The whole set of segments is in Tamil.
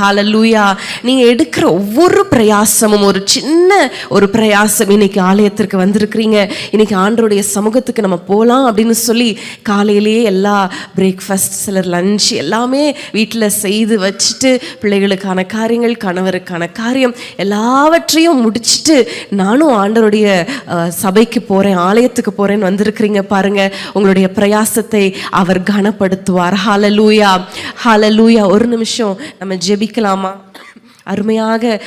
ஹாலலூயா நீங்கள் எடுக்கிற ஒவ்வொரு பிரயாசமும் ஒரு சின்ன ஒரு பிரயாசம் இன்னைக்கு ஆலயத்திற்கு வந்திருக்கிறீங்க. இன்னைக்கு ஆண்டருடைய சமூகத்துக்கு நம்ம போகலாம் அப்படின்னு சொல்லி காலையிலேயே எல்லா பிரேக்ஃபாஸ்ட் சிலர் லஞ்ச் எல்லாமே வீட்டில் செய்து வச்சுட்டு பிள்ளைகளுக்கான காரியங்கள் கணவருக்கான காரியம் எல்லாவற்றையும் முடிச்சிட்டு நானும் ஆண்டருடைய சபைக்கு போகிறேன் ஆலயத்துக்கு போகிறேன்னு வந்திருக்கிறீங்க பாருங்கள் உங்களுடைய பிரயாசத்தை அவர் கனப்படுத்துவார். ஹாலலூயா ஹாலலூயா ஒரு நிமிஷம் நம்ம ஜெபி ஜெயிக்கலாமா? அருமையாக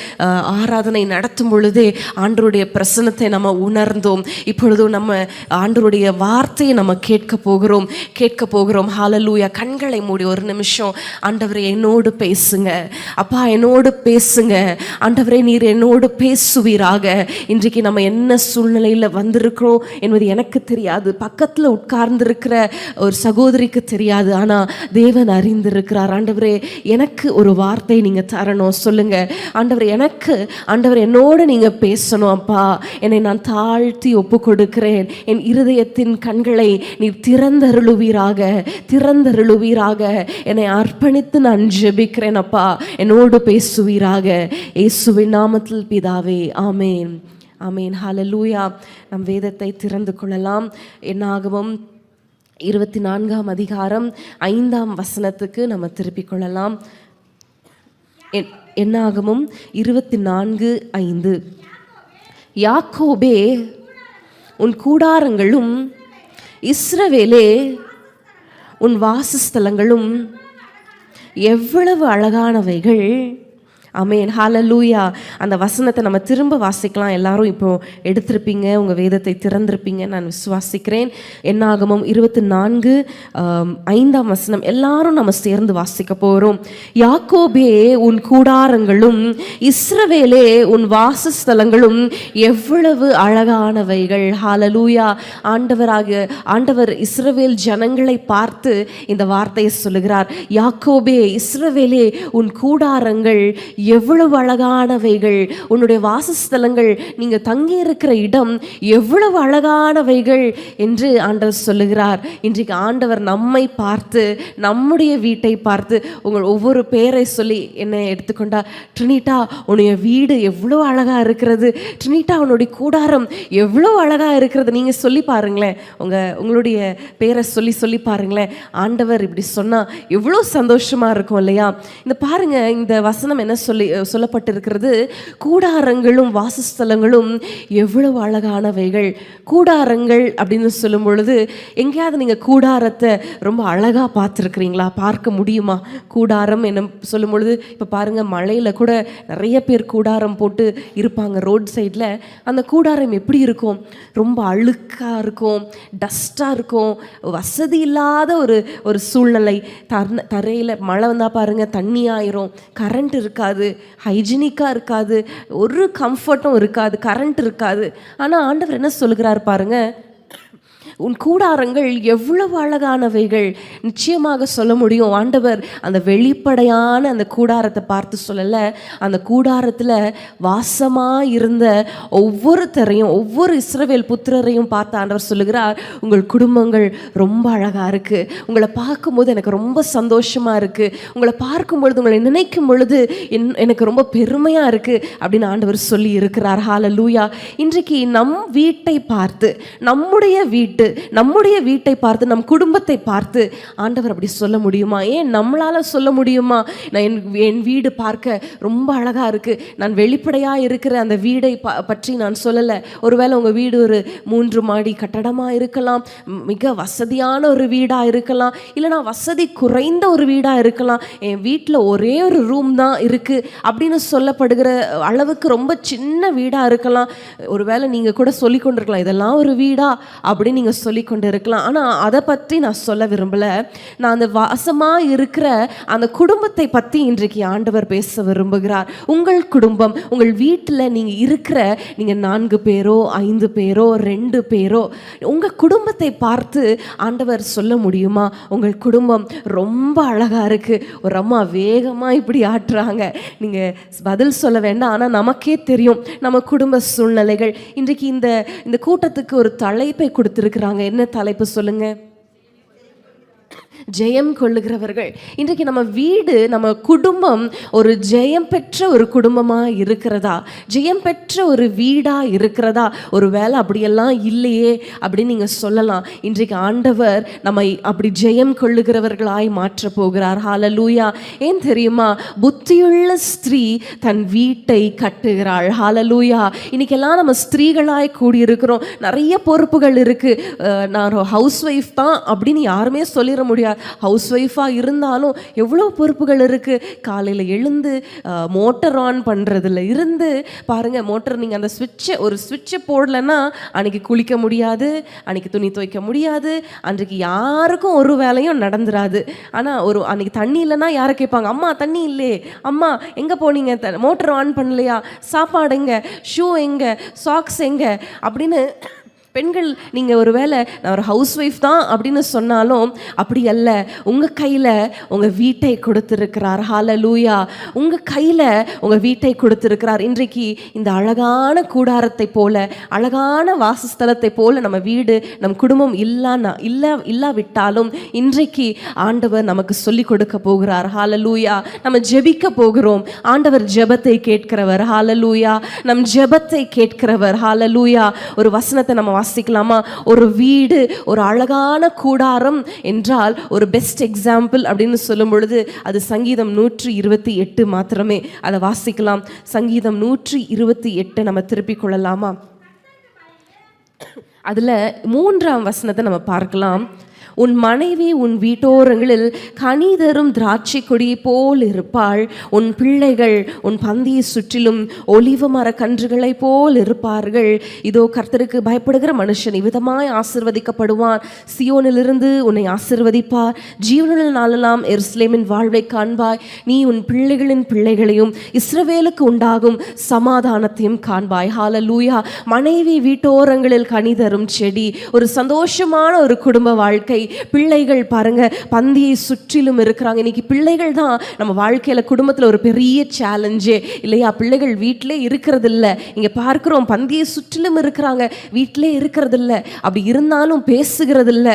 ஆராதனை நடத்தும் பொழுதே ஆண்டருடைய பிரசன்னத்தை நம்ம உணர்ந்தோம். இப்பொழுதும் நம்ம ஆண்டருடைய வார்த்தையை நம்ம கேட்க போகிறோம். கேட்க போகிறோம். ஹாலலூயா கண்களை மூடி ஒரு நிமிஷம் ஆண்டவரே என்னோடு பேசுங்க. அப்பா என்னோடு பேசுங்க. ஆண்டவரே நீர் என்னோடு பேசுவீராக. இன்றைக்கு நம்ம என்ன சூழ்நிலையில் வந்திருக்கிறோம் என்பது எனக்கு தெரியாது. பக்கத்தில் உட்கார்ந்திருக்கிற ஒரு சகோதரிக்கு தெரியாது. ஆனால் தேவன் அறிந்திருக்கிறார். ஆண்டவரே எனக்கு ஒரு வார்த்தை நீங்கள் தரணும். சொல்லு சொல்லுங்க. ஆண்டவர் எனக்கு ஆண்டவர் என்னோட நீங்கள் பேசணும் அப்பா. என்னை நான் தாழ்த்தி ஒப்பு கொடுக்கிறேன் என் இருதயத்தின் கண்களை நீ திறந்தருளுவீராக திறந்தருளுவீராக. என்னை அர்ப்பணித்து நான் ஜெபிக்கிறேன் அப்பா. என்னோடு பேசுவீராக. இயேசுவின் நாமத்தில் பிதாவே ஆமேன். ஆமேன். ஹாலலூயா நம் வேதத்தை திறந்து கொள்ளலாம். என்னாகவும் இருபத்தி நான்காம் அதிகாரம் ஐந்தாம் வசனத்துக்கு நம்ம திருப்பிக் கொள்ளலாம். என்- என்னாகமும் இருபத்தி நான்கு ஐந்து. யாக்கோபே உன் கூடாரங்களும் இஸ்ரவேலே உன் வாசஸ்தலங்களும் எவ்வளவு அழகானவைகள். அமேன் லூயா அந்த வசனத்தை நம்ம திரும்ப வாசிக்கலாம். எல்லாரும் இப்போ எடுத்திருப்பீங்க. உங்கள் வேதத்தை திறந்திருப்பீங்க நான் விசுவாசிக்கிறேன். என்னாகமும் இருபத்தி நான்கு ஐந்தாம் வசனம். எல்லாரும் நம்ம சேர்ந்து வாசிக்க போகிறோம் யாக்கோபே உன் கூடாரங்களும் இஸ்ரவேலே உன் வாசஸ்தலங்களும் எவ்வளவு அழகானவைகள். ஹாலலூயா ஆண்டவராக ஆண்டவர் இஸ்ரவேல் ஜனங்களை பார்த்து இந்த வார்த்தையை சொல்லுகிறார். யாக்கோபே இஸ்ரவேலே உன் கூடாரங்கள் எவ்வளவு அழகானவைகள். உன்னுடைய வாசஸ்தலங்கள் நீங்க தங்கி இருக்கிற இடம் எவ்வளவு அழகானவைகள் என்று ஆண்டவர் சொல்லுகிறார். இன்றைக்கு ஆண்டவர் நம்மை பார்த்து நம்முடைய வீட்டை பார்த்து உங்கள் ஒவ்வொரு பேரை சொல்லி என்னை எடுத்துக்கொண்டா ட்ரினிட்டா உன்னுடைய வீடு எவ்வளோ அழகா இருக்கிறது. ட்ரினிட்டா உன்னுடைய கூடாரம் எவ்வளோ அழகா இருக்கிறது. நீங்க சொல்லி பாருங்களேன். உங்க உங்களுடைய பேரை சொல்லி சொல்லி பாருங்களேன். ஆண்டவர் இப்படி சொன்னா எவ்வளோ சந்தோஷமா இருக்கும் இல்லையா? இந்த பாருங்க இந்த வசனம் என்ன சொல்லி சொல்லப்பட்டிருக்கிறது. கூடாரங்களும் வாசஸ்தலங்களும் எவ்வளவு அழகானவைகள். கூடாரங்கள் அப்படின்னு சொல்லும் பொழுது எங்கேயாவது நீங்கள் கூடாரத்தை ரொம்ப அழகாக பார்த்துருக்குறீங்களா? பார்க்க முடியுமா? கூடாரம் என்ன சொல்லும் பொழுது இப்போ பாருங்கள் மழையில் கூட நிறைய பேர் கூடாரம் போட்டு இருப்பாங்க ரோட் சைடில். அந்த கூடாரம் எப்படி இருக்கும்? ரொம்ப அழுக்காக இருக்கும் டஸ்ட்டாக இருக்கும் வசதி இல்லாத ஒரு ஒரு சூழ்நிலை. தர தரையில் மழை வந்தால் பாருங்கள் தண்ணி ஆயிரும் கரண்ட் இருக்காது. ஹைஜீனிக்காக இருக்காது ஒரு கம்ஃபர்ட்டும் இருக்காது கரண்ட் இருக்காது. ஆனால் ஆண்டவர் என்ன சொல்லுகிறார் பாருங்க உன் கூடாரங்கள் எவ்வளவு அழகானவைகள். நிச்சயமாக சொல்ல முடியும் ஆண்டவர் அந்த வெளிப்படையான அந்த கூடாரத்தை பார்த்து சொல்லலை. அந்த கூடாரத்தில் வாசமாக இருந்த ஒவ்வொருத்தரையும் ஒவ்வொரு இஸ்ரவேல் புத்திரரையும் பார்த்து ஆண்டவர் சொல்லுகிறார் உங்கள் குடும்பங்கள் ரொம்ப அழகாக இருக்குது உங்களை பார்க்கும்போது எனக்கு ரொம்ப சந்தோஷமாக இருக்குது உங்களை பார்க்கும் பொழுது உங்களை நினைக்கும் பொழுது என் எனக்கு ரொம்ப பெருமையாக இருக்குது அப்படின்னு ஆண்டவர் சொல்லி இருக்கிறார். ஹால லூயா இன்றைக்கு நம் வீட்டை பார்த்து நம்முடைய வீட்டு நம்முடைய வீட்டை பார்த்து நம் குடும்பத்தை பார்த்து ஆண்டவர் அப்படி சொல்ல முடியுமா? ஏன் நம்மளால சொல்ல முடியுமா? நான் என் என் வீடு பார்க்க ரொம்ப அழகா இருக்கு. நான் வெளிப்படையாக இருக்கிற அந்த வீடை ப- பற்றி நான் சொல்லலை. ஒருவேளை உங்க வீடு ஒரு மூன்று மாடி கட்டடமா இருக்கலாம். மிக வசதியான ஒரு வீடாக இருக்கலாம். இல்லைனா வசதி குறைந்த ஒரு வீடாக இருக்கலாம். என் வீட்டில் ஒரே ஒரு ரூம் தான் இருக்கு அப்படின்னு சொல்லப்படுகிற அளவுக்கு ரொம்ப சின்ன வீடா இருக்கலாம். ஒருவேளை நீங்க கூட சொல்லி கொண்டிருக்கலாம் இதெல்லாம் ஒரு வீடா அப்படின்னு என்று சொல்லி கொண்டு இருக்கலாம் ஆனா அதை பற்றி நான் சொல்ல விரும்பல. நான் அந்த வாசமா இருக்கிற அந்த குடும்பத்தை பத்தி இன்றைக்கு ஆண்டவர் பேச விரும்புகிறார். உங்கள் குடும்பம் உங்கள் வீட்டில் நீங்க இருக்கிற நீங்க நான்கு பேரோ ஐந்து பேரோ ரெண்டு பேரோ உங்க குடும்பத்தை பார்த்து ஆண்டவர் சொல்ல முடியுமா? உங்கள் குடும்பம் ரொம்ப அழகா இருக்கு. ஒரு அம்மா வேகமா இப்படி ஆட்டுறாங்க. நீங்க பதில் சொல்ல வேண்டாம். ஆனா நமக்கே தெரியும் நம்ம குடும்ப சூழ்நிலைகள். இன்றைக்கு இந்த இந்த கூட்டத்துக்கு ஒரு தலைப்பை கொடுத்துருக்குறாங்க என்ன தலைப்பு சொல்லுங்க? ஜெயம் கொள்ளுகிறவர்கள். இன்றைக்கு நம்ம வீடு நம்ம குடும்பம் ஒரு ஜெயம் பெற்ற ஒரு குடும்பமாக இருக்கிறதா? ஜெயம் பெற்ற ஒரு வீடாக இருக்கிறதா? ஒரு வேலை அப்படியெல்லாம் இல்லையே அப்படின்னு நீங்கள் சொல்லலாம். இன்றைக்கு ஆண்டவர் நம்மை அப்படி ஜெயம் கொள்ளுகிறவர்களாய் மாற்ற போகிறார். ஹாலலூயா ஏன் தெரியுமா? புத்தியுள்ள ஸ்திரீ தன் வீட்டை கட்டுகிறாள். ஹாலலூயா இன்னைக்கெல்லாம் நம்ம ஸ்திரீகளாய் கூடியிருக்கிறோம். நிறைய பொறுப்புகள் இருக்குது நான் ஹவுஸ் ஒய்ஃப் தான் அப்படின்னு யாருமே சொல்லிட முடியாது. ஹவுஸ் ஒய்ஃபாக இருந்தாலும் எவ்வளோ பொறுப்புகள் இருக்குது காலையில் எழுந்து மோட்டர் ஆன் பண்ணுறதுல இருந்து பாருங்கள் மோட்டர் நீங்கள் அந்த சுவிட்சை ஒரு சுவிட்சை போடலைன்னா அன்றைக்கி குளிக்க முடியாது அன்றைக்கி துணி துவைக்க முடியாது அன்றைக்கு யாருக்கும் ஒரு வேலையும் நடந்துராது. ஆனால் ஒரு அன்னைக்கு தண்ணி இல்லைன்னா யாரை கேட்பாங்க? அம்மா தண்ணி இல்லையே அம்மா எங்கே போனீங்க? த மோட்டர் ஆன் பண்ணலையா? சாப்பாடு எங்கே? ஷூ எங்கே? சாக்ஸ் எங்கே? அப்படின்னு பெண்கள் நீங்கள் ஒரு வேளை நான் ஒரு ஹவுஸ் ஒய்ஃப் தான் அப்படின்னு சொன்னாலும் அப்படி அல்ல. உங்கள் கையில் உங்கள் வீட்டை கொடுத்துருக்கிறார். ஹாலலூயா உங்கள் கையில் உங்கள் வீட்டை கொடுத்துருக்கிறார். இன்றைக்கு இந்த அழகான கூடாரத்தை போல அழகான வாசஸ்தலத்தை போல நம்ம வீடு நம் குடும்பம் இல்லைன்னா இல்லை இல்லாவிட்டாலும் இன்றைக்கு ஆண்டவர் நமக்கு சொல்லி கொடுக்க போகிறார். ஹாலலூயா நம்ம ஜெபிக்க போகிறோம். ஆண்டவர் ஜெபத்தை கேட்கிறவர். ஹாலலூயா நம் ஜெபத்தை கேட்கிறவர். ஹாலலூயா ஒரு வசனத்தை நம்ம வாசிக்கலாமா? ஒரு வீடு ஒரு அழகான கூடாரம் என்றால் ஒரு பெஸ்ட் எக்ஸாம்பிள் அப்படின்னு சொல்லும் பொழுது அது சங்கீதம் நூற்றி இருபத்தி எட்டு மாத்திரமே. அதை வாசிக்கலாம். சங்கீதம் நூற்றி இருபத்தி எட்டு நம்ம திருப்பிக் கொள்ளலாமா? அதில் மூன்றாம் வசனத்தை நம்ம பார்க்கலாம். உன் மனைவி உன் வீட்டோரங்களில் கனி தரும் திராட்சை கொடி போல் இருப்பாள். உன் பிள்ளைகள் உன் பந்தியை சுற்றிலும் ஒலிவ மர கன்றுகளைப் போல் இருப்பார்கள். இதோ கர்த்தருக்கு பயப்படுகிற மனுஷன் இவ்விதமாய் ஆசிர்வதிக்கப்படுவான். சியோனிலிருந்து உன்னை ஆசிர்வதிப்பார். ஜீவனில் நாளெல்லாம் எருசலேமின் வாழ்வை காண்பாய். நீ உன் பிள்ளைகளின் பிள்ளைகளையும் இஸ்ரவேலுக்கு உண்டாகும் சமாதானத்தையும் காண்பாய். ஹால லூயா மனைவி வீட்டோரங்களில் கனி தரும் செடி ஒரு சந்தோஷமான ஒரு குடும்ப வாழ்க்கை. பிள்ளைகள் பாருங்க பந்தியை சுற்றிலும் இருக்கிறாங்க. இன்னைக்கு பிள்ளைகள் தான் நம்ம வாழ்க்கையில குடும்பத்துல ஒரு பெரிய சேலஞ்சு இல்லையா? பிள்ளைகள் வீட்டிலே இருக்கிறது இல்லை இங்க பார்க்கிறோம் பந்தியை சுற்றிலும் இருக்கிறாங்க. வீட்டிலே இருக்கிறது இல்ல அப்படி இருந்தாலும் பேசுகிறது இல்ல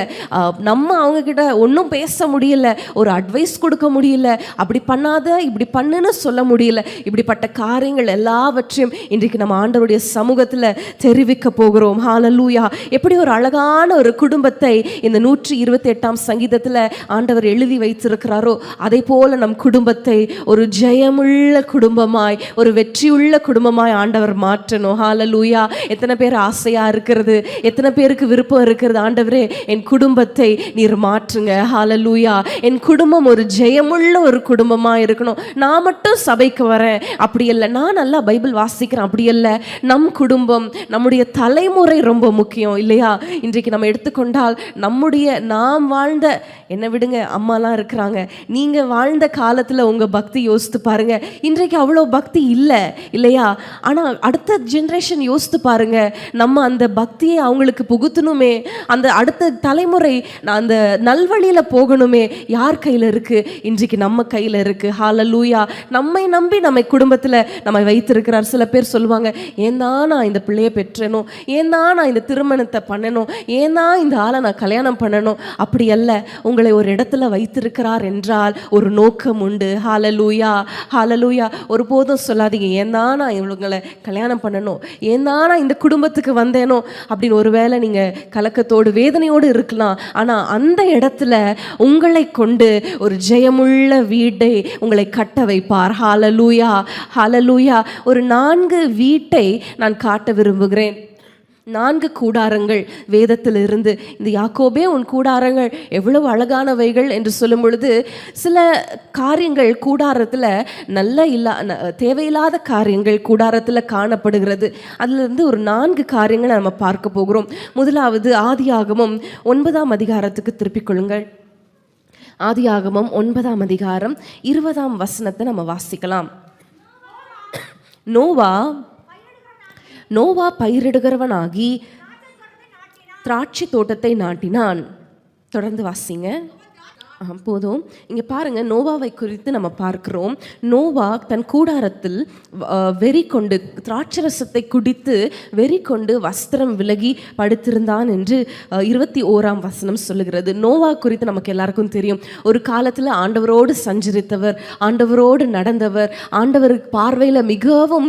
நம்ம அவங்க கிட்ட ஒன்றும் பேச முடியல. ஒரு அட்வைஸ் கொடுக்க முடியல. அப்படி பண்ணாத இப்படி பண்ணுன்னு சொல்ல முடியல. இப்படிப்பட்ட காரியங்கள் எல்லாவற்றையும் இன்றைக்கு நம்ம ஆண்டவருடைய சமூகத்துல தெரிவிக்க போகிறோம். ஹாலலூயா எப்படி ஒரு அழகான ஒரு குடும்பத்தை இந்த நூற்றி இருபத்தி எட்டாம் சங்கீதத்தில் ஆண்டவர் எழுதி வைத்திருக்கிறாரோ அதே போல நம் குடும்பத்தை ஒரு ஜெயமுள்ள குடும்பமாய் ஒரு வெற்றியுள்ள குடும்பமாய் ஆண்டவர் மாற்றணும். ஹாலலூயா எத்தனை பேர் ஆசையாக இருக்கிறது எத்தனை பேருக்கு விருப்பம் இருக்கிறது? ஆண்டவரே என் குடும்பத்தை நீர் மாற்றுங்க. ஹாலலூயா என் குடும்பம் ஒரு ஜெயமுள்ள ஒரு குடும்பமாக இருக்கணும். நான் மட்டும் சபைக்கு வரேன். அப்படி இல்லை நான் நல்லா பைபிள் வாசிக்கிறேன். அப்படி இல்லை நம் குடும்பம் நம்முடைய தலைமுறை ரொம்ப முக்கியம் இல்லையா? இன்றைக்கு நம்ம எடுத்துக்கொண்டால் நம்முடைய நாம் வாழ்ந்த என்ன விடுங்க அம்மாலாம் இருக்கிறாங்க. நீங்கள் வாழ்ந்த காலத்தில் உங்கள் பக்தி யோசித்து பாருங்கள் இன்றைக்கு அவ்வளோ பக்தி இல்லை இல்லையா? ஆனால் அடுத்த ஜென்ரேஷன் யோசித்து பாருங்கள் நம்ம அந்த பக்தியை அவங்களுக்கு புகுத்தணுமே. அந்த அடுத்த தலைமுறை நான் அந்த நல்வழியில் போகணுமே. யார் கையில் இருக்குது இன்றைக்கு நம்ம கையில் இருக்குது ஹால ஹாலலூயா நம்மை நம்பி நம்ம குடும்பத்தில் நம்ம வைத்திருக்கிறார். சில பேர் சொல்லுவாங்க ஏன் தான் நான் இந்த பிள்ளையை பெற்றேனோ? ஏன் தான் நான் இந்த திருமணத்தை பண்ணணும் ஏன் தான் இந்த ஆளை நான் கல்யாணம் பண்ணணும் அப்படி அல்ல உங்களை ஒரு இடத்துல வைத்திருக்கிறார் என்றால் ஒரு நோக்கம் உண்டு. ஹாலலூயா ஹாலலூயா ஒருபோதும் சொல்லாதீங்க. ஏன் நான் இவங்களை கல்யாணம் பண்ணணும்? ஏன்னா நான் இந்த குடும்பத்துக்கு வந்தேனோ? அப்படின்னு ஒருவேளை நீங்க கலக்கத்தோடு வேதனையோடு இருக்கலாம். ஆனா அந்த இடத்துல உங்களை கொண்டு ஒரு ஜெயமுள்ள வீட்டை உங்களை கட்ட வைப்பார். ஹாலலூயா ஹாலலூயா ஒரு நான்கு வீட்டை நான் காட்ட விரும்புகிறேன். நான்கு கூடாரங்கள் வேதத்தில் இருந்து இந்த யாக்கோபே உன் கூடாரங்கள் எவ்வளவு அழகானவைகள் என்று சொல்லும் பொழுது சில காரியங்கள் கூடாரத்தில் நல்ல இல்லா ந- தேவையில்லாத காரியங்கள் கூடாரத்தில் காணப்படுகிறது. அதிலிருந்து ஒரு நான்கு காரியங்களை நம்ம பார்க்க போகிறோம். முதலாவது ஆதியாகமம் ஒன்பதாம் அதிகாரத்துக்கு திருப்பிக் கொள்ளுங்கள். ஆதியாகமம் ஒன்பதாம் அதிகாரம் இருபதாம் வசனத்தை நம்ம வாசிக்கலாம். நோவா நோவா பயிரிடுகிறவனாகி திராட்சை தோட்டத்தை நாட்டினான். தொடர்ந்து வாசிங்க. போதும். இங்கே பாருங்க நோவாவை குறித்து நம்ம பார்க்கிறோம். நோவா தன் கூடாரத்தில் வெறி கொண்டு திராட்சரசத்தை குடித்து வெறி கொண்டு வஸ்திரம் விலகி படுத்திருந்தான் என்று இருபத்தி ஓராம் வசனம் சொல்லுகிறது. நோவா குறித்து நமக்கு எல்லாருக்கும் தெரியும். ஒரு காலத்தில் ஆண்டவரோடு சஞ்சரித்தவர் ஆண்டவரோடு நடந்தவர் ஆண்டவருக்கு பார்வையில் மிகவும்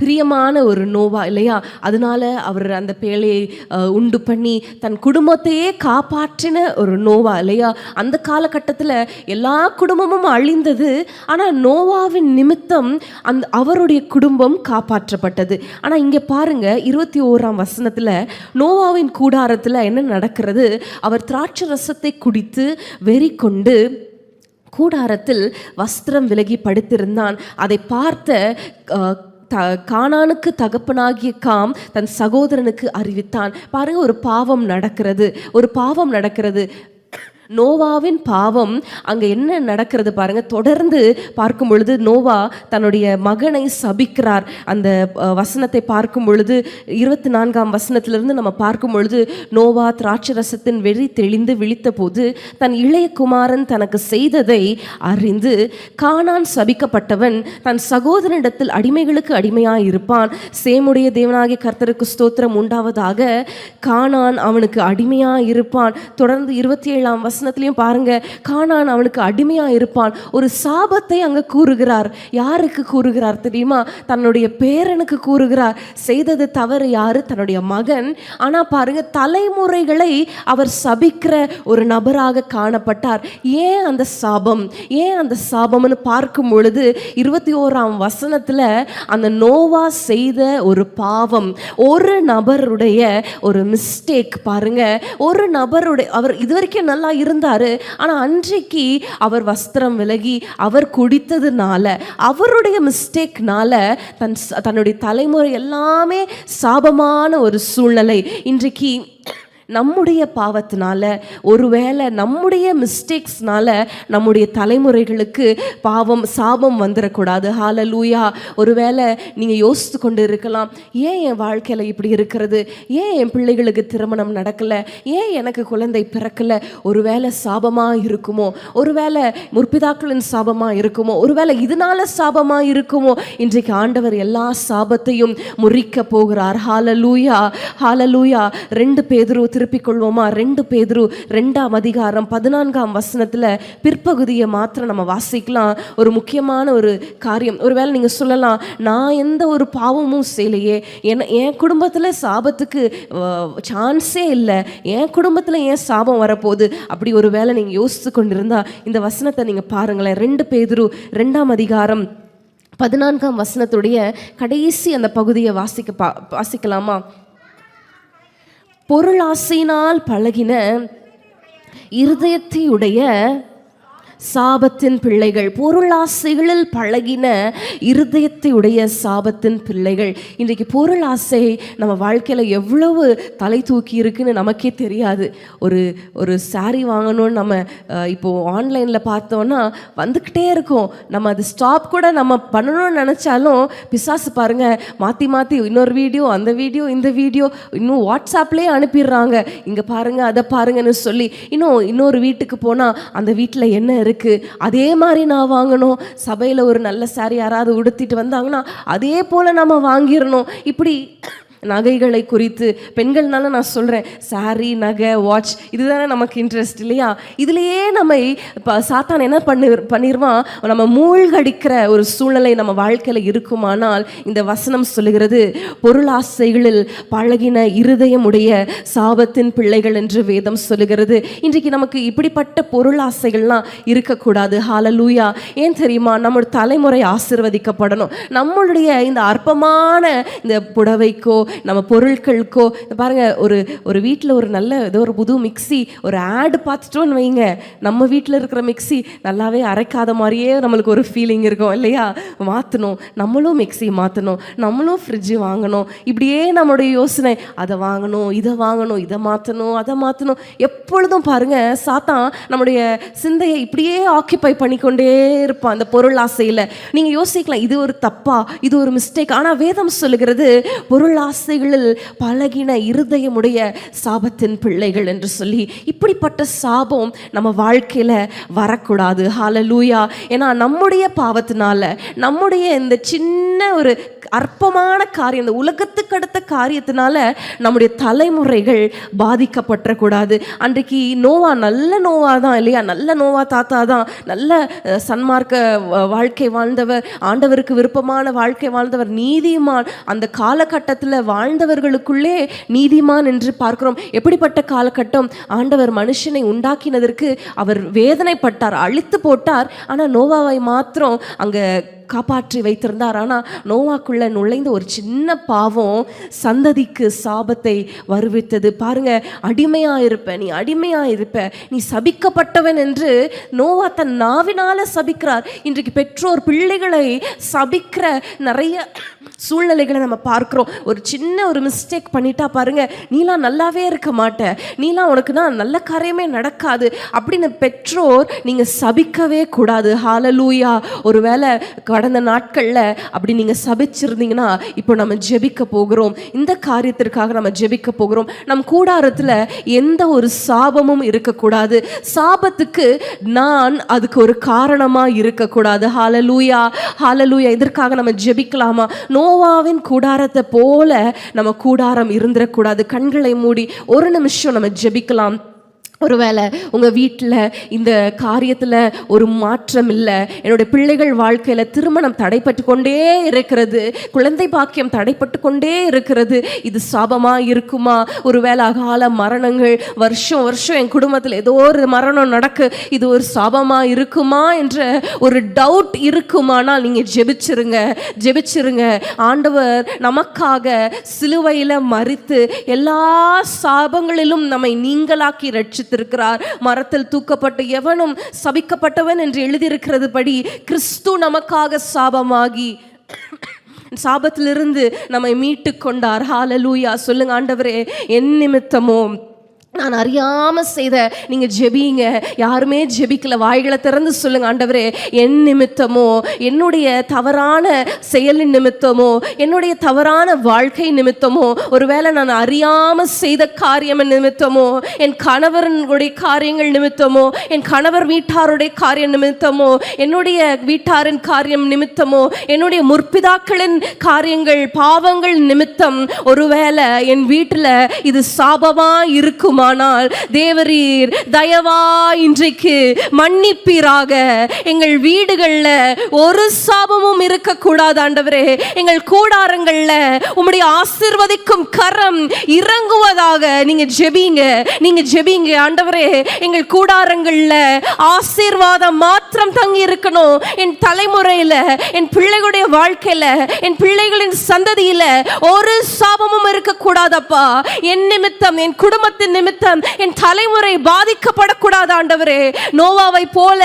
பிரியமான ஒரு நோவா இல்லையா? அதனால அவர் அந்த பேழையை உண்டு பண்ணி தன் குடும்பத்தையே காப்பாற்றின ஒரு நோவா இல்லையா? அந்த கால காலகட்டத்தில் எல்லா குடும்பமும் அழிந்தது. ஆனால் நோவாவின் நிமித்தம் அந்த அவருடைய குடும்பம் காப்பாற்றப்பட்டது. ஆனால் இங்கே பாருங்க இருபத்தி ஓராம் வசனத்தில் நோவாவின் கூடாரத்தில் என்ன நடக்கிறது? அவர் திராட்சை ரசத்தை குடித்து வெறி கொண்டு கூடாரத்தில் வஸ்திரம் விலகி படுத்திருந்தான். அதை பார்த்த த காணானுக்கு தகப்பனாகிய காம் தன் சகோதரனுக்கு அறிவித்தான். பாருங்க ஒரு பாவம் நடக்கிறது. ஒரு பாவம் நடக்கிறது. நோவாவின் பாவம் அங்கே என்ன நடக்கிறது பாருங்கள் தொடர்ந்து பார்க்கும் பொழுது நோவா தன்னுடைய மகனை சபிக்கிறார். அந்த வசனத்தை பார்க்கும் பொழுது இருபத்தி நான்காம் வசனத்திலிருந்து நம்ம பார்க்கும் பொழுது நோவா திராட்சரசத்தின் வெறி தெளிந்து விழித்த போது தன் இளைய குமாரன் தனக்கு செய்ததை அறிந்து காணான் சபிக்கப்பட்டவன் தன் சகோதரனிடத்தில் அடிமைகளுக்கு அடிமையாக இருப்பான். சேமுடைய தேவனாகிய கர்த்தருக்கு ஸ்தோத்திரம் உண்டாவதாக காணான் அவனுக்கு அடிமையாக இருப்பான். தொடர்ந்து இருபத்தி ஏழாம் வசனத்திலையும் பாருங்க காணான் அவனுக்கு அடிமையா இருப்பான். ஒரு சாபத்தை அங்க கூறுகிறார். யாருக்கு கூறுகிறார் தெரியுமா? தன்னுடைய பேரனுக்கு கூறுகிறார். செய்தது தவறு யாரு? தன்னுடைய மகன். ஆனா பாருங்க தலைமுறைகளை அவர் சபிக்கிற ஒரு நபராக காணப்பட்டார். ஏன் அந்த சாபம்? ஏன் அந்த சாபம்னு பார்க்கும் பொழுது இருபத்தி ஓராம் வசனத்துல அந்த நோவா செய்த ஒரு பாவம் ஒரு நபருடைய ஒரு மிஸ்டேக் பாருங்க. ஒரு நபருடைய அவர் இது வரைக்கும் நல்லா இருந்தாரு. ஆனால் அன்றைக்கு அவர் வஸ்திரம் விலகி அவர் குடித்ததுனால அவருடைய மிஸ்டேக்னால தன் தன்னுடைய தலைமுறை எல்லாமே சாபமான ஒரு சூழ்நிலை. இன்றைக்கு நம்முடைய பாவத்தினால ஒருவேளை நம்முடைய மிஸ்டேக்ஸ்னால நம்முடைய தலைமுறைகளுக்கு பாவம் சாபம் வந்துடக்கூடாது ஹாலலூயா ஒருவேளை நீங்கள் யோசித்து கொண்டு இருக்கலாம் ஏன் என் வாழ்க்கையில் இப்படி இருக்கிறது? ஏன் என் பிள்ளைகளுக்கு திருமணம் நடக்கலை? ஏன் எனக்கு குழந்தை பிறக்கலை? ஒருவேளை சாபமாக இருக்குமோ? ஒருவேளை முற்பிதாக்களின் சாபமாக இருக்குமோ? ஒருவேளை இதனால சாபமாக இருக்குமோ? இன்றைக்கு ஆண்டவர் எல்லா சாபத்தையும் முறிக்க போகிறார். ஹாலலூயா ஹாலலூயா ரெண்டு பேதுரு திருப்பிக் கொள்வோமா ரெண்டு பேதுரு ரெண்டாம் அதிகாரம் பதினான்காம் வசனத்துல பிற்பகுதியை மாத்திரம் நம்ம வாசிக்கலாம். ஒரு முக்கியமான ஒரு காரியம். ஒருவேளை நீங்க சொல்லலாம் நான் எந்த ஒரு பாவமும் செய்யலையே. என் என் குடும்பத்துல சாபத்துக்கு சான்ஸே இல்லை. என் குடும்பத்துல ஏன் சாபம் வரப்போகுது? அப்படி ஒரு வேளை நீங்க யோசித்து கொண்டிருந்தா இந்த வசனத்தை நீங்க பாருங்களேன். ரெண்டு பேதுரு ரெண்டாம் அதிகாரம் பதினான்காம் வசனத்துடைய கடைசி அந்த பகுதியை வாசிக்க பா வாசிக்கலாமா? பொருளாசையினால் பழகின இருதயத்தையுடைய சாபத்தின் பிள்ளைகள் பொருளாசைகளில் பழகின இருதயத்தையுடைய சாபத்தின் பிள்ளைகள். இன்றைக்கு பொருளாசை நம்ம வாழ்க்கையில் எவ்வளவு தலை தூக்கி இருக்குன்னு நமக்கே தெரியாது. ஒரு ஒரு சாரீ வாங்கணும்னு நம்ம இப்போது இப்போ ஆன்லைனில் பார்த்தோன்னா வந்துக்கிட்டே இருக்கோம். நம்ம அது ஸ்டாப் கூட நம்ம பண்ணணும்னு நினச்சாலும் பிசாசு பாருங்க மாற்றி மாற்றி இன்னொரு வீடியோ அந்த வீடியோ இந்த வீடியோ இன்னும் வாட்ஸ்அப்லேயே அனுப்பிடுறாங்க. இங்கே பாருங்கள் அதை பாருங்கன்னு சொல்லி இன்னும் இன்னொரு வீட்டுக்கு போனால் அந்த வீட்டில் என்ன இருக்கு அதே மாதிரி நான் வாங்கணும். சபையில் ஒரு நல்ல சாரி யாராவது உடுத்திட்டு வந்தாங்கன்னா அதே போல் நம்ம வாங்கிடணும். இப்படி நகைகளை குறித்து பெண்கள்னால நான் சொல்கிறேன் சாரி நகை வாட்ச் இதுதானே நமக்கு இன்ட்ரெஸ்ட் இல்லையா? இதுலேயே நம்ம இப்போ சாத்தான் என்ன பண்ணி பண்ணிடுவான் நம்ம மூழ்கடிக்கிற ஒரு சூழ்நிலை நம்ம வாழ்க்கையில் இருக்குமானால் இந்த வசனம் சொல்லுகிறது பொருளாசைகளில் பழகின இருதயமுடைய சாபத்தின் பிள்ளைகள் என்று வேதம் சொல்லுகிறது. இன்றைக்கு நமக்கு இப்படிப்பட்ட பொருளாசைகள்லாம் இருக்கக்கூடாது. ஹாலலூயா ஏன் தெரியுமா? நம்மளோட தலைமுறை ஆசிர்வதிக்கப்படணும். நம்மளுடைய இந்த அற்பமான இந்த புடவைக்கோ நம்ம பொருட்களுக்கோ பாருங்க ஒரு ஒரு வீட்டில் ஒரு நல்ல ஏதோ ஒரு புது மிக்ஸி ஒரு ஆடு பார்த்துட்டோன்னு வைங்க. நம்ம வீட்டில் இருக்கிற மிக்ஸி நல்லாவே அரைக்காத மாதிரியே நம்மளுக்கு ஒரு ஃபீலிங் இருக்கும் இல்லையா? மாற்றணும் நம்மளும் மிக்ஸி மாற்றணும் நம்மளும் ஃப்ரிட்ஜு வாங்கணும். இப்படியே நம்மளுடைய யோசனை அதை வாங்கணும் இதை வாங்கணும் இதை மாற்றணும் அதை மாற்றணும் எப்பொழுதும் பாருங்க சாத்தான் நம்முடைய சிந்தையை இப்படியே ஆக்கியபை பண்ணிக்கொண்டே இருப்பான் அந்த பொருள் ஆசையில். நீங்கள் யோசிக்கலாம் இது ஒரு தப்பா? இது ஒரு மிஸ்டேக் ஆனால் வேதம் சொல்லுகிறது பொருள் ஆசைகளில் பழகின இருதயமுடைய சாபத்தின் பிள்ளைகள் என்று சொல்லி இப்படிப்பட்ட சாபம் நம்ம வாழ்க்கையில் வரக்கூடாது. ஹாலலூயா ஏன்னா நம்முடைய பாவத்தினால நம்முடைய இந்த சின்ன ஒரு அற்பமான காரியம். இந்த உலகத்துக்கு அடுத்த காரியத்தினால நம்முடைய தலைமுறைகள் பாதிக்கப்பட்டக்கூடாது. அன்றைக்கு நோவா நல்ல நோவா தான் இல்லையா? நல்ல நோவா தாத்தா தான். நல்ல சன்மார்க்க வாழ்க்கை வாழ்ந்தவர் ஆண்டவருக்கு விருப்பமான வாழ்க்கை வாழ்ந்தவர் நீதிமான். அந்த காலகட்டத்தில் வாழ்ந்தவர்களுக்குள்ளே நீதிமான் என்று பார்க்கிறோம். எப்படிப்பட்ட காலகட்டம்? ஆண்டவர் மனுஷனை உண்டாக்கினதற்கு அவர் வேதனைப்பட்டார் அழித்து போட்டார். ஆனால் நோவாவை மாத்திரம் அங்கே காப்பாற்றி வைத்திருந்தார். ஆனால் நோவாக்குள்ள நுழைந்த ஒரு சின்ன பாவம் சந்ததிக்கு சாபத்தை வருவித்தது. பாருங்க அடிமையாக இருப்ப நீ அடிமையாக இருப்ப நீ சபிக்கப்பட்டவன் என்று நோவா தன் நாவினால சபிக்கிறார். இன்றைக்கு பெற்றோர் பிள்ளைகளை சபிக்கிற நிறைய சூழ்நிலைகளை நம்ம பார்க்குறோம். ஒரு சின்ன ஒரு மிஸ்டேக் பண்ணிட்டா பாருங்க நீலாம் நல்லாவே இருக்க மாட்ட. நீலாம் உனக்கு தான் நல்ல காரியமே நடக்காது. அப்படின்னு பெற்றோர் நீங்கள் சபிக்கவே கூடாது. ஹாலலூயா ஒருவேளை கடந்த நாட்களில் அப்படி நீங்கள் சபிச்சிருந்தீங்கன்னா இப்போ நம்ம ஜெபிக்க போகிறோம். இந்த காரியத்திற்காக நம்ம ஜெபிக்க போகிறோம். நம் கூடாரத்தில் எந்த ஒரு சாபமும் இருக்கக்கூடாது. சாபத்துக்கு நான் அதுக்கு ஒரு காரணமாக இருக்கக்கூடாது. ஹாலலூயா ஹாலலூயா இதற்காக நம்ம ஜெபிக்கலாமா? நோவாவின் கூடாரத்தை போல நம்ம கூடாரம் இருந்துடக்கூடாது கண்களை மூடி ஒரு நிமிஷம் நம்ம ஜெபிக்கலாம். ஒருவேளை உங்கள் வீட்டில் இந்த காரியத்தில் ஒரு மாற்றம் இல்லை. என்னுடைய பிள்ளைகள் வாழ்க்கையில் திருமணம் தடைப்பட்டு கொண்டே இருக்கிறது. குழந்தை பாக்கியம் தடைப்பட்டு கொண்டே இருக்கிறது. இது சாபமாக இருக்குமா? ஒருவேளை அகால மரணங்கள் வருஷம் வருஷம் என் குடும்பத்தில் ஏதோ ஒரு மரணம் நடக்கு. இது ஒரு சாபமாக இருக்குமா என்ற ஒரு டவுட் இருக்குமானால் நீங்கள் ஜெபிச்சிருங்க. ஜெபிச்சிருங்க. ஆண்டவர் நமக்காக சிலுவையில் மறித்து எல்லா சாபங்களிலும் நம்மை நீங்களாக்கி ரட்சித்திருக்கிறார் மரத்தில் தூக்கப்பட்ட எவனும் சபிக்கப்பட்டவன் என்று எழுதியிருக்கிறது படி கிறிஸ்து நமக்காக சாபமாகி சாபத்திலிருந்து நம்மை மீட்டு கொண்டார். ஹாலலூயா சொல்லுங்க ஆண்டவரே என் நிமித்தமோ நான் அறியாமல் செய்த நீங்கள் ஜெபிங்க. யாருமே ஜெபிக்கல. வாய்களை திறந்து சொல்லுங்க ஆண்டவரே. என் நிமித்தமோ என்னுடைய தவறான செயலின் நிமித்தமோ என்னுடைய தவறான வாழ்க்கை நிமித்தமோ ஒருவேளை நான் அறியாமல் செய்த காரியம் நிமித்தமோ என் கணவனுடைய காரியங்கள் நிமித்தமோ என் கணவர் வீட்டாருடைய காரியம் நிமித்தமோ என்னுடைய வீட்டாரின் காரியம் நிமித்தமோ என்னுடைய முற்பிதாக்களின் காரியங்கள் பாவங்கள் நிமித்தம் ஒருவேளை என் வீட்டில் இது சாபமாக இருக்கும்? வேண்டுமானால் தேவரீர் தயவா இன்றைக்கு மன்னிப்பீராக. எங்கள் வீடுகளில் ஒரு சாபமும் இருக்கக்கூடாது ஆண்டவரே. எங்கள் கூடாரங்களில் உம்முடைய ஆசிர்வதிக்கும் கரம் இறங்குவதாக நீங்க ஜெபிங்க. நீங்க ஜெபிங்க ஆண்டவரே. எங்கள் கூடாரங்களில் ஆசீர்வாதம் மாத்திரம் தங்கி இருக்கணும். என் தலைமுறையில் என் பிள்ளைகளுடைய வாழ்க்கையில என் பிள்ளைகளின் சந்ததியில ஒரு சாபமும் இருக்கக்கூடாதப்பா. என் நிமித்தம் என் குடும்பத்தின் நிமித்தம் நிமித்தம் என் தலைமுறை பாதிக்கப்படக்கூடாது ஆண்டவரே. நோவாவை போல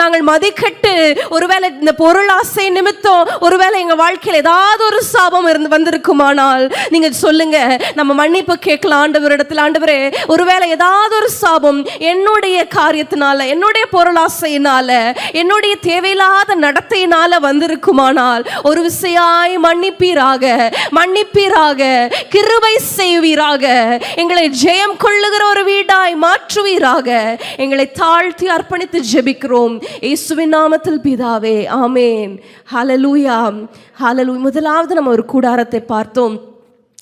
நாங்கள் மதிக்கட்டு ஒருவேளை இந்த பொருளாசை நிமித்தம் ஒருவேளை எங்கள் வாழ்க்கையில் ஏதாவது ஒரு சாபம் இருந்து வந்திருக்குமானால் நீங்கள் சொல்லுங்க. நம்ம மன்னிப்பு கேட்கலாம் ஆண்டவர் இடத்துல. ஆண்டவரே ஒருவேளை ஏதாவது ஒரு சாபம் என்னுடைய காரியத்தினால என்னுடைய பொருளாசையினால என்னுடைய தேவையில்லாத நடத்தையினால வந்திருக்குமானால் ஒரு விசையாய் மன்னிப்பீராக மன்னிப்பீராக கிருவை செய்வீராக. எங்களை ஜெயம் கொள்ளு கொள்ளுகிற ஒரு வீடாய் மாற்றுவீராக. எங்களை தாழ்த்தி அர்ப்பணித்து ஜெபிக்கிறோம். இயேசுவின் நாமத்தில் பிதாவே ஆமேன். ஹலலூயா ஹலலூ முதலாவது நம்ம ஒரு கூடாரத்தை பார்த்தோம்.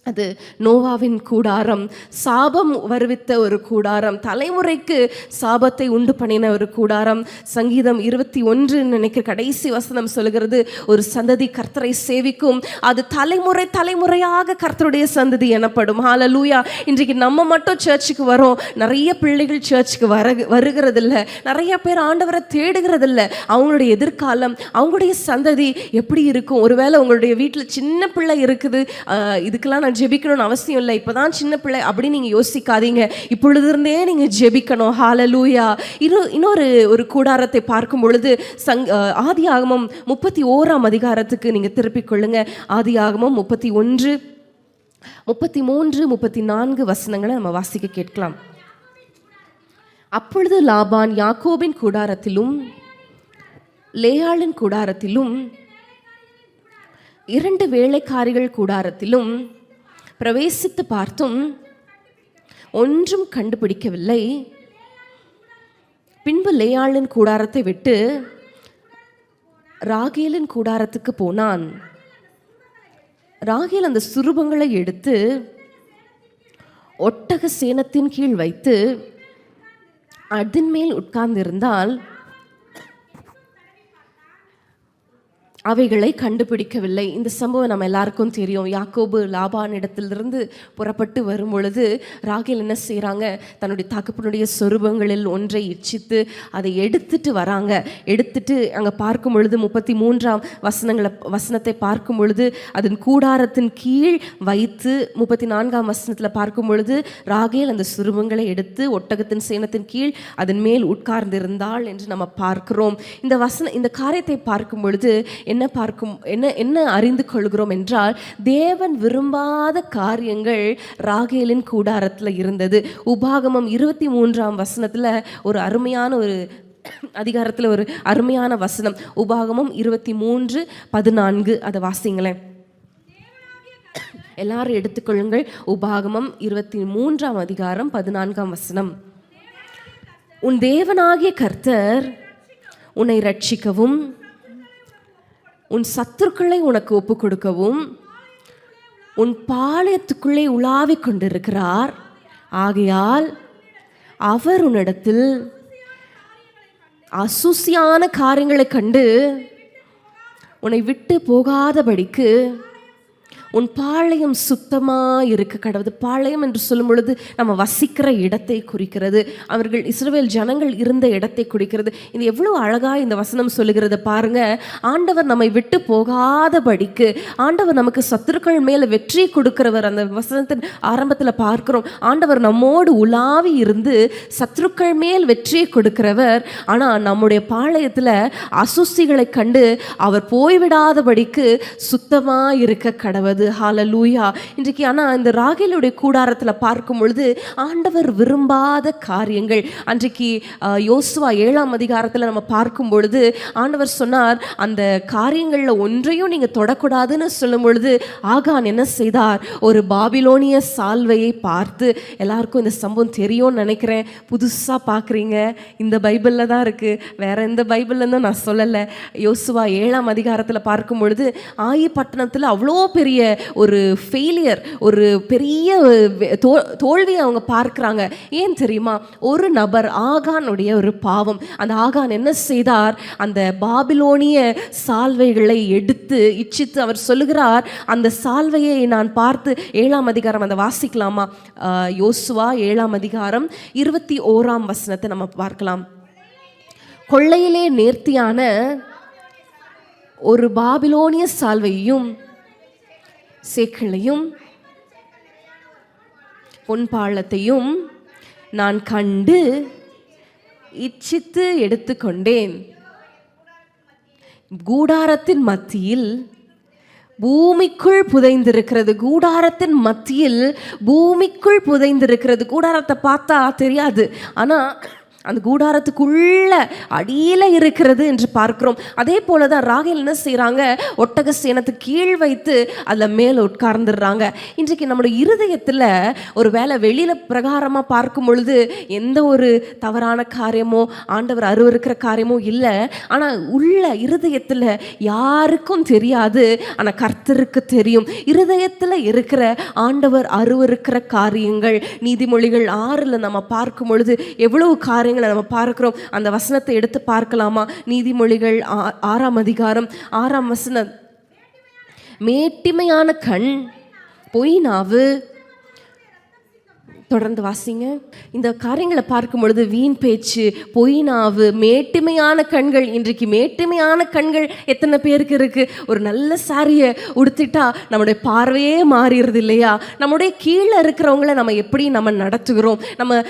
அது நோவாவின் கூடாரம் சாபம் வருவித்த ஒரு கூடாரம் தலைமுறைக்கு சாபத்தை உண்டு பண்ணின ஒரு கூடாரம். சங்கீதம் இருபத்தி ஒன்று நினைக்கிற கடைசி வசனம் சொல்கிறது ஒரு சந்ததி கர்த்தரை சேவிக்கும். அது தலைமுறை தலைமுறையாக கர்த்தருடைய சந்ததி எனப்படும். ஹalleluya இன்றைக்கு நம்ம மட்டும் சர்ச்சுக்கு வரோம். நிறைய பிள்ளைகள் சர்ச்சுக்கு வர வருகிறதில்ல. நிறைய பேர் ஆண்டவரை தேடுகிறதில்ல. அவங்களுடைய எதிர்காலம் அவங்களுடைய சந்ததி எப்படி இருக்கும்? ஒருவேளை உங்களுடைய வீட்டில் சின்ன பிள்ளை இருக்குது இதுக்கெல்லாம் நான் ஜெபிக்கணும்னு அவசியம் இல்லை. இப்போதான் சின்ன பிள்ளை அப்படி நீங்கள் யோசிக்காதீங்க. இப்பொழுது இருந்தே நீங்கள் ஜெபிக்கணும். ஹாலலூயா இரு இன்னொரு ஒரு கூடாரத்தை பார்க்கும் பொழுது சங் ஆதி ஆகமம் முப்பத்தி ஓராம் அதிகாரத்துக்கு நீங்கள் திருப்பிக் கொள்ளுங்க. ஆதி ஆகமம் முப்பத்தி ஒன்று முப்பத்தி மூன்று முப்பத்தி நான்கு வசனங்களை நம்ம வாசிக்க கேட்கலாம். அப்பொழுது லாபான் யாக்கோபின் கூடாரத்திலும் லேயாளின் கூடாரத்திலும் இரண்டு வேலைக்காரிகள் கூடாரத்திலும் பிரவேசித்து பார்த்தும் ஒன்றும் கண்டுபிடிக்கவில்லை. பின்பு லேயாளின் கூடாரத்தை விட்டு ராகேலின் கூடாரத்துக்கு போனான். ராகேல் அந்த சுரூபங்களை எடுத்து ஒட்டக சேனத்தின் கீழ் வைத்து அதன் மேல் உட்கார்ந்திருந்தால் அவைகளை கண்டுபிடிக்கவில்லை. இந்த சம்பவம் நம்ம எல்லாருக்கும் தெரியும். யாக்கோபு லாபான் இடத்திலிருந்து புறப்பட்டு வரும் பொழுது ராகேல் என்ன செய்கிறாங்க தன்னுடைய தகப்பனுடைய சொரூபங்களில் ஒன்றை இச்சித்து அதை எடுத்துட்டு வராங்க. எடுத்துட்டு அங்கே பார்க்கும் பொழுது முப்பத்தி மூன்றாம் வசனங்களை வசனத்தை பார்க்கும் பொழுது அதன் கூடாரத்தின் கீழ் வைத்து முப்பத்தி நான்காம் வசனத்தில் பார்க்கும் பொழுது ராகேல் அந்த சுரூபங்களை எடுத்து ஒட்டகத்தின் சேனத்தின் கீழ் அதன் மேல் உட்கார்ந்திருந்தாள் என்று நம்ம பார்க்கிறோம். இந்த வசன இந்த காரியத்தை பார்க்கும் பொழுது என்ன என்ன பார்க்கும் என்ன என்ன அறிந்து கொள்கிறோம் என்றால் தேவன் விரும்பாத காரியங்கள் ராகேலின் கூடாரத்தில் இருந்தது. உபாகமம் இருபத்தி மூன்றாம் வசனத்தில் ஒரு அருமையான ஒரு அதிகாரத்தில் ஒரு அருமையான வசனம். உபாகமம் இருபத்தி மூன்று பதினான்கு அதை வாசிங்களேன். எல்லாரும் எடுத்துக்கொள்ளுங்கள். உபாகமம் இருபத்தி மூன்றாம் அதிகாரம் பதினான்காம் வசனம். உன் தேவனாகிய கர்த்தர் உன்னை ரட்சிக்கவும் உன் சத்துருக்களை உனக்கு ஒப்பு கொடுக்கவும் உன் பாளையத்துக்குள்ளே உலாவிக் கொண்டிருக்கிறார். ஆகையால் அவர் உன்னிடத்தில் அசுசியான காரியங்களைக் கண்டு உன்னை விட்டு போகாதபடிக்கு உன் பாளையம் சுத்தமாக இருக்க கடவுது. பாளையம் என்று சொல்லும் பொழுது நம்ம வசிக்கிற இடத்தை குறிக்கிறது. அவர்கள் இஸ்ரவேல் ஜனங்கள் இருந்த இடத்தை குறிக்கிறது. இது எவ்வளோ அழகாக இந்த வசனம் சொல்லுகிறது பாருங்க. ஆண்டவர் நம்மை விட்டு போகாதபடிக்கு ஆண்டவர் நமக்கு சத்துருக்கள் மேலே வெற்றி கொடுக்கிறவர் அந்த வசனத்தின் ஆரம்பத்தில் பார்க்கிறோம். ஆண்டவர் நம்மோடு உலாவி இருந்து சத்துருக்கள் மேல் வெற்றியை கொடுக்கிறவர். ஆனால் நம்முடைய பாளையத்தில் அசுசிகளை கண்டு அவர் போய்விடாதபடிக்கு சுத்தமாக இருக்க கடவுது. அது ஹால லூயா இன்றைக்கு ஆனால் இந்த ராகேலுடைய கூடாரத்தில் பார்க்கும் பொழுது ஆண்டவர் விரும்பாத காரியங்கள். அன்றைக்கு யோசுவா ஏழாம் அதிகாரத்தில் நம்ம பார்க்கும் பொழுது ஆண்டவர் சொன்னார் அந்த காரியங்களில் ஒன்றையும் நீங்கள் தொடக்கூடாதுன்னு சொல்லும் பொழுது ஆகான் என்ன செய்தார்? ஒரு பாபிலோனிய சால்வையை பார்த்து எல்லாருக்கும் இந்த சம்பவம் தெரியும்னு நினைக்கிறேன். புதுசாக பார்க்குறீங்க. இந்த பைபிளில் தான் இருக்குது வேற எந்த பைபிள்லேருந்தும் நான் சொல்லலை. யோசுவா ஏழாம் அதிகாரத்தில் பார்க்கும் பொழுது ஆயி பட்டணத்தில் அவ்வளோ பெரிய ஒரு ஃபெயிலியர் ஒரு பெரிய தோ- தோல்வியை அவங்க பார்க்குறாங்க. ஏன் தெரியுமா? ஒரு நபர் ஆகானுடைய ஒரு பாவம். அந்த ஆகான் என்ன செய்தார்? அந்த பாபிலோனிய சால்வைகளை எடுத்து இச்சித்து அவர் சொல்லுகிறார் அந்த சால்வையை நான் பார்த்து ஏழாம் அதிகாரம் அந்த வாசிக்கலாமா? யோசுவா ஏழாம் அதிகாரம் இருபத்தி ஓராம் வசனத்தை நம்ம பார்க்கலாம். கொள்ளையிலே நேர்த்தியான ஒரு பாபிலோனிய சால்வையும் சேக்களையும் பொன்பாளத்தையும் நான் கண்டு இச்சித்து எடுத்துக்கொண்டேன். கூடாரத்தின் மத்தியில் பூமிக்குள் புதைந்திருக்கிறது. கூடாரத்தின் மத்தியில் பூமிக்குள் புதைந்திருக்கிறது. கூடாரத்தை பார்த்தா தெரியாது. ஆனால் அந்த கூடாரத்துக்குள்ள அடியில் இருக்கிறது என்று பார்க்கிறோம். அதே போல தான் ராகேல் என்ன செய்கிறாங்க ஒட்டக சேனத்து கீழ் வைத்து அதில் மேலே உட்கார்ந்துடுறாங்க. இன்றைக்கு நம்முடைய இருதயத்தில் ஒரு வேளை வெளியில் பிரகாரமாக பார்க்கும் பொழுது எந்த ஒரு தவறான காரியமோ ஆண்டவர் அருவருக்கிற காரியமோ இல்லை. ஆனால் உள்ள இருதயத்தில் யாருக்கும் தெரியாது. ஆனால் கர்த்தருக்கு தெரியும். இருதயத்தில் இருக்கிற ஆண்டவர் அருவருக்கிற காரியங்கள் நீதிமொழிகள் ஆறில் நம்ம பார்க்கும் பொழுது எவ்வளவு காரியங்கள் நம்ம பார்க்கிறோம். அந்த வசனத்தை எடுத்து பார்க்கலாமா? நீதிமொழிகள் ஆறாம் அதிகாரம் ஆறாம் வசனம். மேட்டிமையான கண் பொய் நாவு தொடர்ந்து வாசிங்க. இந்த காரியங்களை பார்க்கும் பொழுது வீண் பேச்சு பொய்னாவு மேட்டுமையான கண்கள் இன்றைக்கு மேட்டுமையான கண்கள் எத்தனை பேருக்கு இருக்கு? ஒரு நல்ல சாரியை உடுத்திட்டா நம்முடைய பார்வையே மாறிடுது இல்லையா? நம்முடைய கீழே இருக்கிறவங்கள நம்ம எப்படி நம்ம நடத்துகிறோம்? நம்ம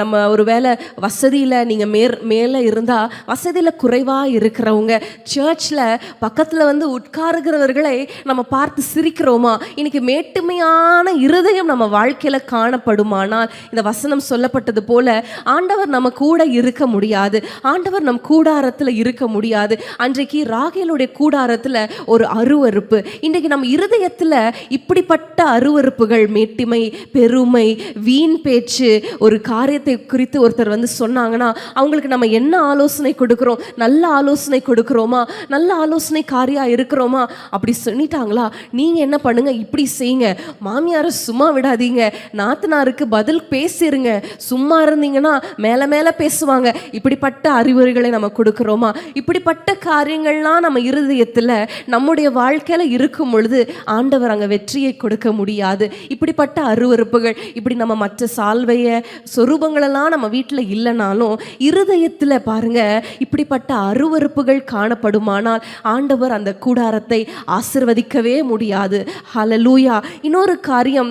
நம்ம ஒரு வேளை வசதியில் நீங்கள் மேற் மேலே இருந்தால் வசதியில் குறைவாக இருக்கிறவங்க சர்ச்சில் பக்கத்தில் வந்து உட்காருகிறவர்களை நம்ம பார்த்து சிரிக்கிறோமா? இன்னைக்கு மேட்டுமையான இருதயம் நம்ம வாழ்க்கையில் காணப்படுமா? ஆனால் இந்த வசனம் சொல்லப்பட்டது போல ஆண்டவர் நம்ம கூட இருக்க முடியாது. ஆண்டவர் நம் கூடாரத்தில் இருக்க முடியாது. அன்றைக்கு ராகேலுடைய கூடாரத்தில் ஒரு அருவறுப்பு இன்றைக்கு நம்ம இருதயத்தில் இப்படிப்பட்ட அருவறுப்புகள் மேட்டிமை பெருமை வீண் பேச்சு ஒரு காரியத்தை குறித்து ஒருத்தர் வந்து சொன்னாங்கன்னா அவங்களுக்கு நம்ம என்ன ஆலோசனை கொடுக்குறோம்? நல்ல ஆலோசனை கொடுக்குறோமா? நல்ல ஆலோசனைக்காரியா இருக்கிறோமா? அப்படி சொல்லிட்டாங்களா? நீங்கள் என்ன பண்ணுங்கள் இப்படி செய்யுங்க. மாமியாரை சும்மா விடாதீங்க. நாத்தனாருக்கு பதில் பேசிருங்க. சும்மா இருந்தீங்கன்னா மேல மேல பேசுவாங்க. இப்படிப்பட்ட அறிவுரைகளை நம்ம கொடுக்குறோமா? இப்படிப்பட்ட காரியங்கள்லாம் நம்ம இருதயத்தில் நம்முடைய வாழ்க்கையில் இருக்கும் பொழுது ஆண்டவர் அங்கே வெற்றியை கொடுக்க முடியாது. இப்படிப்பட்ட அருவறுப்புகள் இப்படி நம்ம மற்ற சால்வைய சொரூபங்களெல்லாம் நம்ம வீட்டில் இல்லைனாலும் இருதயத்தில் பாருங்க இப்படிப்பட்ட அருவறுப்புகள் காணப்படுமானால் ஆண்டவர் அந்த கூடாரத்தை ஆசிர்வதிக்கவே முடியாது. ஹலலூயா இன்னொரு காரியம்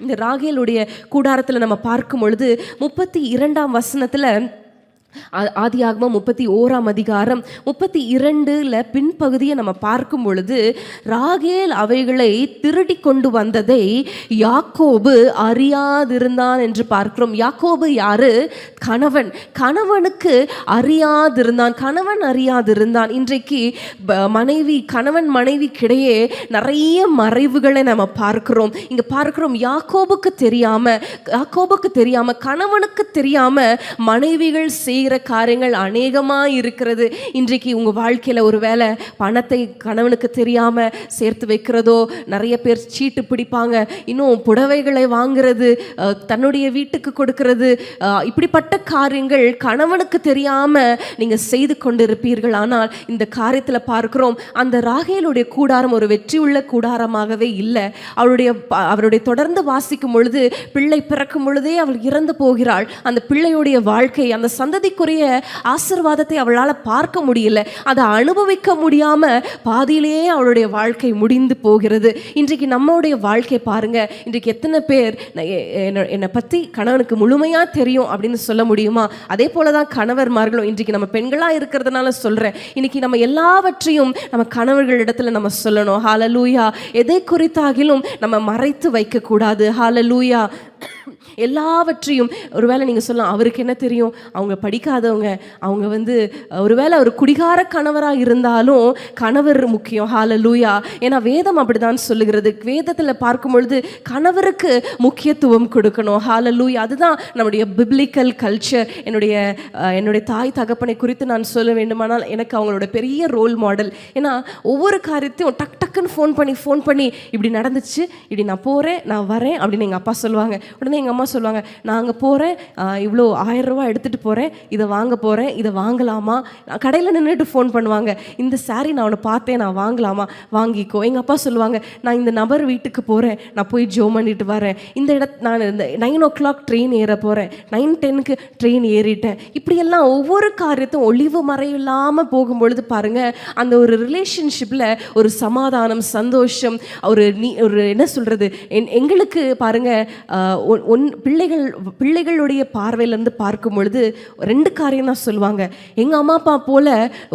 இந்த ராகேலுடைய கூடாரத்தில் நம்ம பார்க்கும் பொழுது முப்பத்தி இரண்டாம் வசனத்தில் ஆதியாகமம் முப்பத்தி ஓராம் அதிகாரம் முப்பத்தி இரண்டுல பின்பகுதியை நம்ம பார்க்கும் பொழுது ராகேல் அவைகளை திருடி கொண்டு வந்ததை யாக்கோபு அறியாதிருந்தான் என்று பார்க்கிறோம். யாக்கோபு யாரு? கணவன். கணவனுக்கு அறியாதிருந்தான். கணவன் அறியாதிருந்தான். இன்றைக்கு மனைவி கணவன் மனைவிக்கிடையே நிறைய மறைவுகளை நம்ம பார்க்கிறோம். இங்க பார்க்கிறோம் யாக்கோபுக்கு தெரியாம யாக்கோபுக்கு தெரியாம கணவனுக்கு தெரியாம மனைவிகள் செய்கிற காரியங்கள் அநேகமா இருக்கிறது. இன்றைக்கு உங்க வாழ்க்கையில ஒருவேளை பணத்தை கணவனுக்கு தெரியாம சேர்த்து வைக்கிறதோ நிறைய பேர் சீட்டு பிடிப்பாங்க. இன்னும் புடவைகளை வாங்குறது தன்னுடைய வீட்டுக்கு கொடுக்கிறது இப்படிப்பட்ட காரியங்கள் கணவனுக்கு தெரியாம நீங்க செய்து கொண்டிருப்பீர்கள். ஆனால் இந்த காரியத்தில் பார்க்கிறோம் அந்த ராகேலுடைய கூடாரம் ஒரு வெற்றியுள்ள கூடாரமாகவே இல்லை. அவருடைய அவருடைய தொடர்ந்து வாசிக்கும் பொழுது பிள்ளை பிறக்கும் பொழுதே அவள் இறந்து போகிறாள். அந்த பிள்ளையுடைய வாழ்க்கை அந்த சந்ததி சந்ததிக்குரிய ஆசிர்வாதத்தை அவளால் பார்க்க முடியல. அதை அனுபவிக்க முடியாம பாதியிலேயே அவளுடைய வாழ்க்கை முடிந்து போகிறது. இன்றைக்கு நம்மளுடைய வாழ்க்கை பாருங்க. இன்றைக்கு எத்தனை பேர் என்னை- பற்றி கணவனுக்கு முழுமையாக தெரியும் அப்படின்னு சொல்ல முடியுமா? அதே போல தான் கணவர்மார்களும் இன்றைக்கு நம்ம பெண்களாக இருக்கிறதுனால சொல்கிறேன் இன்னைக்கு நம்ம எல்லாவற்றையும் நம்ம கணவர்களிடத்துல நம்ம சொல்லணும். ஹாலலூயா எதை குறித்தாகிலும் நம்ம மறைத்து வைக்கக்கூடாது. ஹாலலூயா எல்லாவற்றையும் ஒருவேளை நீங்கள் சொல்லலாம் அவருக்கு என்ன தெரியும்? அவங்க படிக்காதவங்க அவங்க வந்து ஒருவேளை ஒரு குடிகார கணவராக இருந்தாலும் கணவர் முக்கியம். ஹால லூயா ஏன்னா வேதம் அப்படிதான் சொல்லுகிறது. வேதத்தில் பார்க்கும் பொழுது கணவருக்கு முக்கியத்துவம் கொடுக்கணும். ஹால லூயா அதுதான் நம்முடைய பிப்ளிக்கல் கல்ச்சர் என்னுடைய என்னுடைய தாய் தகப்பனை குறித்து நான் சொல்ல வேண்டுமானால் எனக்கு அவங்களோட பெரிய ரோல் மாடல் ஏன்னா ஒவ்வொரு காரியத்தையும் டக் டக்குன்னு ஃபோன் பண்ணி ஃபோன் பண்ணி இப்படி நடந்துச்சு இப்படி நான் போகிறேன் நான் வரேன் அப்படின்னு எங்கள் அப்பா சொல்லுவாங்க. உடனே எங்கள் அம்மா சொல்லுவாங்க நான் அங்கே போகிறேன் இவ்வளோ ஆயிரம் ரூபாய் எடுத்துகிட்டு போகிறேன் இதை வாங்க போகிறேன் இதை வாங்கலாமா? கடையில் நின்றுட்டு ஃபோன் பண்ணுவாங்க இந்த சாரீ நான் அவனை பார்த்தேன் நான் வாங்கலாமா? வாங்கிக்கோ. எங்கள் அப்பா சொல்லுவாங்க நான் இந்த நபர் வீட்டுக்கு போகிறேன் நான் போய் ஜோ பண்ணிட்டு வரேன். இந்த இட நான் இந்த நைன் ஓ கிளாக் ட்ரெயின் ஏற போகிறேன் நைன் டென்னுக்கு ட்ரெயின் ஏறிட்டேன். இப்படியெல்லாம் ஒவ்வொரு காரியத்தும் ஒளிவு மறைவில்லாமல் போகும்பொழுது பாருங்கள் அந்த ஒரு ரிலேஷன்ஷிப்பில் ஒரு சமாதானம் சந்தோஷம் ஒரு நீ ஒரு என்ன சொல்கிறது எங்களுக்கு பாருங்க ஒன்- ஒன் பிள்ளைகள் பிள்ளைகளுடைய பார்வையிலேருந்து பார்க்கும் பொழுது ரெண்டு காரியம் தான் சொல்லுவாங்க. எங்கள் அம்மா அப்பா போல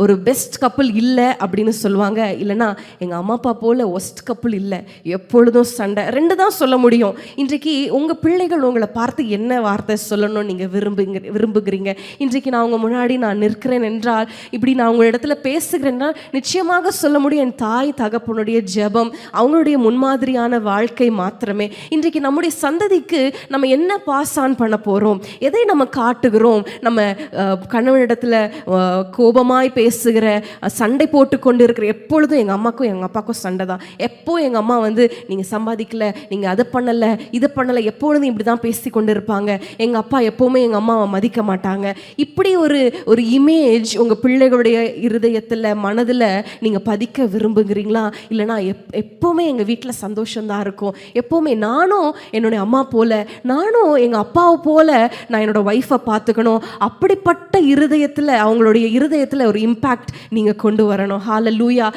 ஒரு பெஸ்ட் கப்பல் இல்லை அப்படின்னு சொல்லுவாங்க. இல்லைன்னா எங்கள் அம்மா அப்பா போல ஒஸ்ட் கப்பல் இல்லை. எப்பொழுதும் சண்டை. ரெண்டு தான் சொல்ல முடியும். இன்றைக்கு உங்கள் பிள்ளைகள் உங்களை பார்த்து என்ன வார்த்தை சொல்லணும்னு நீங்கள் விரும்புங்க விரும்புகிறீங்க? இன்றைக்கு நான் உங்கள் முன்னாடி நான் நிற்கிறேன் என்றால் இப்படி நான் உங்கள் இடத்துல பேசுகிறேன்னா நிச்சயமாக சொல்ல முடியும். என் தாய் தகப்பனுடைய ஜெபம் அவங்களுடைய முன்மாதிரியான வாழ்க்கை மாத்திரமே. இன்றைக்கு நம்முடைய சந்ததிக்கு நம்ம என்ன பாஸ் ஆன் பண்ண போகிறோம் எதை நம்ம காட்டுகிறோம்? நம்ம கணவனிடத்தில் கோபமாய் பேசுகிற சண்டை போட்டு கொண்டு இருக்கிற எப்பொழுதும் எங்கள் அம்மாக்கும் எங்கள் அப்பாவுக்கும் சண்டை தான். எப்போ எங்கள் அம்மா வந்து நீங்கள் சம்பாதிக்கல நீங்கள் அதை பண்ணலை இதை பண்ணலை எப்பொழுதும் இப்படி தான் பேசி கொண்டு இருப்பாங்க எங்கள் அப்பா எப்போவுமே எங்கள் அம்மாவை மதிக்க மாட்டாங்க. இப்படி ஒரு ஒரு இமேஜ் உங்கள் பிள்ளைகளுடைய இருதயத்தில் மனதில் நீங்கள் பதிக்க விரும்புகிறீங்களா? இல்லைனா எப் எப்போவுமே எங்கள் வீட்டில் சந்தோஷம்தான் இருக்கும். எப்போவுமே நானும் என்னுடைய அம்மா போல நானும் எங்கள் அப்பாவை போல நான் என்னோட ஒய்ஃபை பார்த்துக்கணும். அப்படிப்பட்ட இருதயத்தில் அவங்களுடைய இருதயத்தில் ஒரு இம்பேக்ட் நீங்கள் கொண்டு வரணும். ஹால லூயா